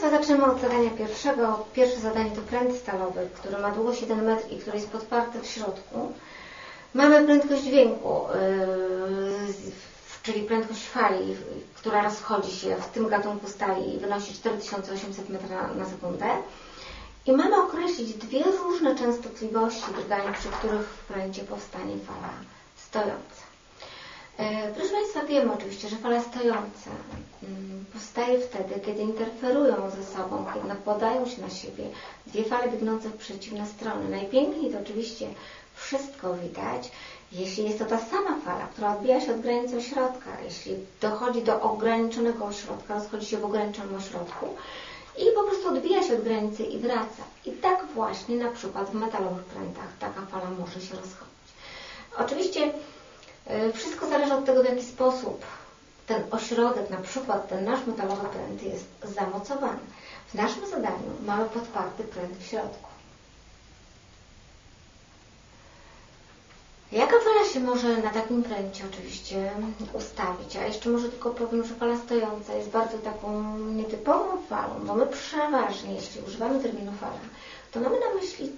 Państwa, zaczynamy od zadania pierwszego. Pierwsze zadanie to pręt stalowy, który ma długość 1 metr i który jest podparty w środku. Mamy prędkość dźwięku, yy, czyli prędkość fali, która rozchodzi się w tym gatunku stali i wynosi 4800 m na sekundę. I mamy określić dwie różne częstotliwości drgań, przy których w pręcie powstanie fala stojąca. E, proszę Państwa, wiemy oczywiście, że fala stojąca powstaje wtedy, kiedy interferują ze sobą, kiedy napadają się na siebie dwie fale biegnące w przeciwne strony. Najpiękniej to oczywiście wszystko widać, jeśli jest to ta sama fala, która odbija się od granicy ośrodka, jeśli dochodzi do ograniczonego ośrodka, rozchodzi się w ograniczonym ośrodku i po prostu odbija się od granicy i wraca. I tak właśnie na przykład w metalowych prętach taka fala może się rozchodzić. Oczywiście E, wszystko zależy od tego, w jaki sposób ten ośrodek, na przykład ten nasz metalowy pręt jest zamocowany. W naszym zadaniu mamy podparty pręt w środku. Jaka fala się może na takim pręcie oczywiście ustawić? A jeszcze może tylko powiem, że fala stojąca jest bardzo taką nietypową falą, bo my przeważnie, jeśli używamy terminu fala, to mamy na myśli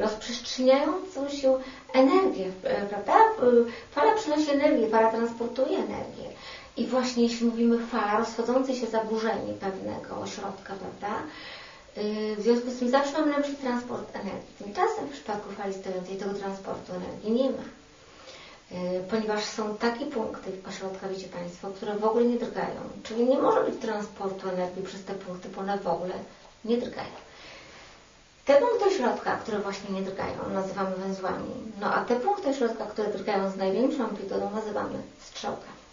rozprzestrzeniającą się energię, e, prawda? E, fala przynosi energię, fala transportuje energię. I właśnie jeśli mówimy fala, rozchodzące się zaburzenie pewnego ośrodka, prawda? W związku z tym zawsze mamy na myśli transport energii. Tymczasem w przypadku fali stojącej tego transportu energii nie ma. Ponieważ są takie punkty ośrodka, wiecie Państwo, które w ogóle nie drgają. Czyli nie może być transportu energii przez te punkty, bo one w ogóle nie drgają. Te punkty środka, które właśnie nie drgają, nazywamy węzłami. No a te punkty środka, które drgają z największą amplitudą, nazywamy strzałkami.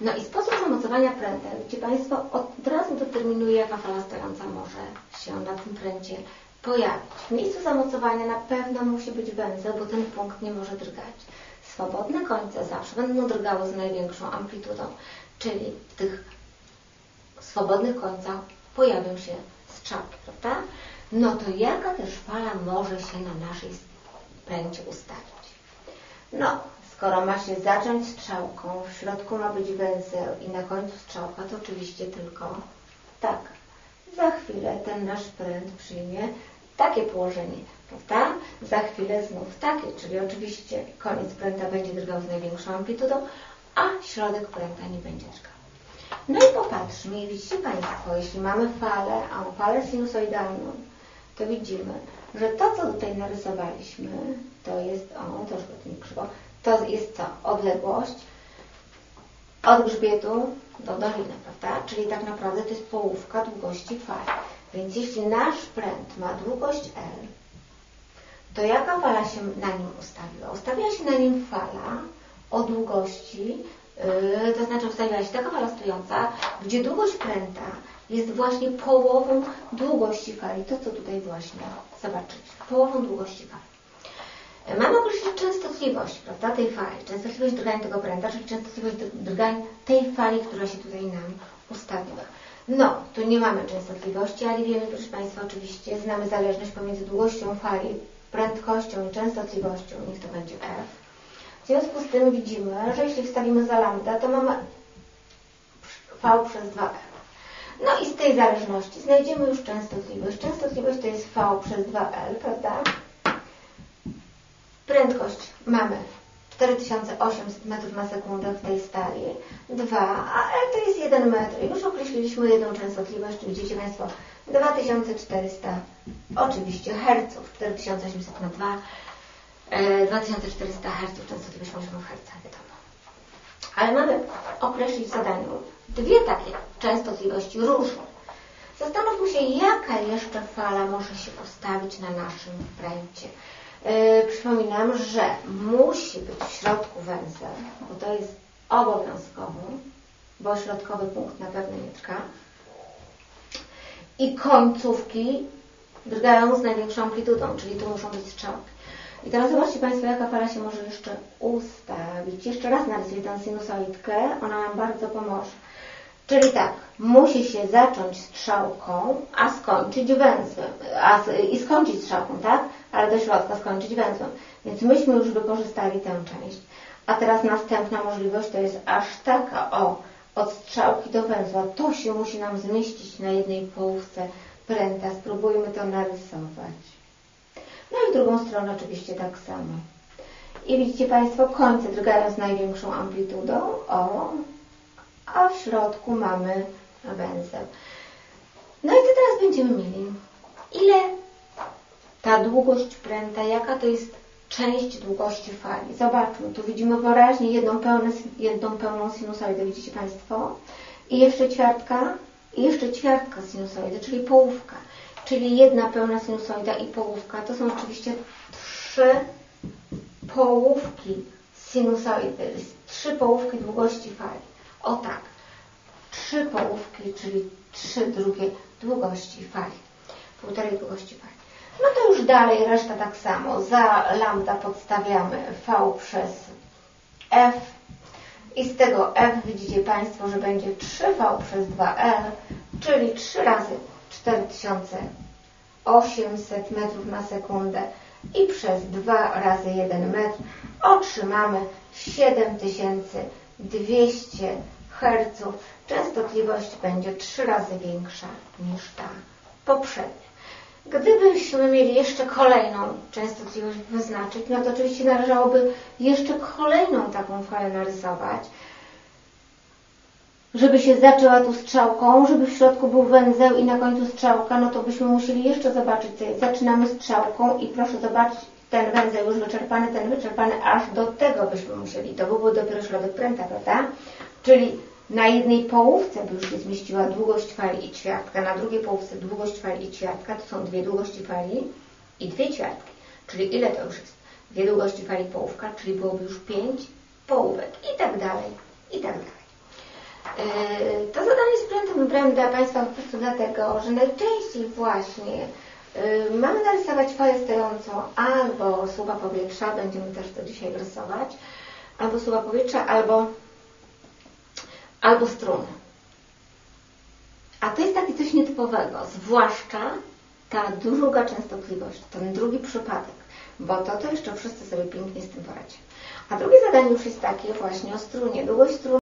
No i sposób zamocowania prętem, gdzie Państwo od razu determinuje, jaka fala stojąca może się na tym pręcie pojawić. W miejscu zamocowania na pewno musi być węzeł, bo ten punkt nie może drgać. Swobodne końce zawsze będą drgały z największą amplitudą, czyli w tych swobodnych końcach pojawią się strzałki, prawda? No to jaka też fala może się na naszej pręcie ustawić? No, skoro ma się zacząć strzałką, w środku ma być węzeł i na końcu strzałka, to oczywiście tylko tak. Za chwilę ten nasz pręt przyjmie takie położenie, prawda? Za chwilę znów takie, czyli oczywiście koniec pręta będzie drgał z największą amplitudą, a środek pręta nie będzie drgał. No i popatrzmy, widzicie Państwo, jeśli mamy falę, a falę sinusoidalną, to widzimy, że to, co tutaj narysowaliśmy, to jest, o, troszkę nie krzywo, to jest co? Odległość od grzbietu do doliny, prawda? Czyli tak naprawdę to jest połówka długości fali. Więc jeśli nasz pręt ma długość L, to jaka fala się na nim ustawiła? Ustawiła się na nim fala o długości, yy, to znaczy ustawiła się taka fala stojąca, gdzie długość pręta jest właśnie połową długości fali. To, co tutaj właśnie zobaczycie. Połową długości fali. Mamy określić częstotliwość prawda, tej fali, częstotliwość drgań tego pręta, czyli częstotliwość drgań tej fali, która się tutaj nam ustawiła. No, tu nie mamy częstotliwości, ale wiemy, proszę Państwa, oczywiście znamy zależność pomiędzy długością fali, prędkością i częstotliwością, niech to będzie F. W związku z tym widzimy, że jeśli wstawimy za lambda, to mamy V przez 2F. No i z tej zależności znajdziemy już częstotliwość. Częstotliwość to jest V przez 2L, prawda? Prędkość mamy 4800 metrów na sekundę w tej stali, 2, a L to jest 1 metr. Już określiliśmy jedną częstotliwość, widzicie Państwo, 2400 oczywiście herców, 4800 na 2, 2400 herców, częstotliwość możemy w hercach. Ale mamy określić w zadaniu dwie takie częstotliwości różne. Zastanówmy się, jaka jeszcze fala może się ustawić na naszym pręcie. Yy, przypominam, że musi być w środku węzeł, bo to jest obowiązkowo, bo środkowy punkt na pewno nie trka. I końcówki drgają z największą amplitudą, czyli tu muszą być strzałki. I teraz zobaczcie Państwo, jaka fala się może jeszcze ustawić. Jeszcze raz narysuję tę sinusoidkę, ona nam bardzo pomoże. Czyli tak, musi się zacząć strzałką, a skończyć węzłem. A, I skończyć strzałką, tak? Ale do środka skończyć węzłem. Więc myśmy już wykorzystali tę część. A teraz następna możliwość to jest aż taka, o, od strzałki do węzła. To się musi nam zmieścić na jednej połówce pręta. Spróbujmy to narysować. No i drugą stronę oczywiście tak samo. I widzicie Państwo, końce drgają z największą amplitudą. O, a w środku mamy węzeł. No i co teraz będziemy mieli? Ile ta długość pręta, jaka to jest część długości fali? Zobaczmy, tu widzimy wyraźnie jedną, pełne, jedną pełną sinusoidę, widzicie Państwo? I jeszcze ćwiartka, i jeszcze ćwiartka sinusoidy, czyli połówka. Czyli jedna pełna sinusoida i połówka. To są oczywiście trzy połówki sinusoidy, trzy połówki długości fali. O tak, trzy połówki, czyli trzy drugie długości fali, półtorej długości fali. No to już dalej reszta tak samo. Za lambda podstawiamy V przez F i z tego F widzicie Państwo, że będzie 3V przez 2L, czyli 3 razy 4800 metrów na sekundę i przez 2 razy 1 metr otrzymamy 7200 Hz. Częstotliwość będzie 3 razy większa niż ta poprzednia. Gdybyśmy mieli jeszcze kolejną częstotliwość wyznaczyć, no to oczywiście należałoby jeszcze kolejną taką falę narysować, żeby się zaczęła tu strzałką, żeby w środku był węzeł i na końcu strzałka, no to byśmy musieli jeszcze zobaczyć, co jest. Zaczynamy strzałką i proszę zobaczyć, ten węzeł już wyczerpany, ten wyczerpany, aż do tego byśmy musieli. To byłby dopiero środek pręta, prawda? Czyli na jednej połówce by już się zmieściła długość fali i ćwiartka, na drugiej połówce długość fali i ćwiartka, to są dwie długości fali i dwie ćwiartki. Czyli ile to już jest? Dwie długości fali połówka, czyli byłoby już pięć połówek i tak dalej, i tak dalej. Yy, to zadanie z prętem wybrałem dla Państwa po prostu dlatego, że najczęściej właśnie yy, mamy narysować falę stojącą albo słupa powietrza, będziemy też to dzisiaj rysować, albo słupa powietrza, albo albo struny. A to jest takie coś nietypowego, zwłaszcza ta druga częstotliwość, ten drugi przypadek, bo to to jeszcze wszyscy sobie pięknie z tym poradzimy. A drugie zadanie już jest takie właśnie o strunie. Długość struny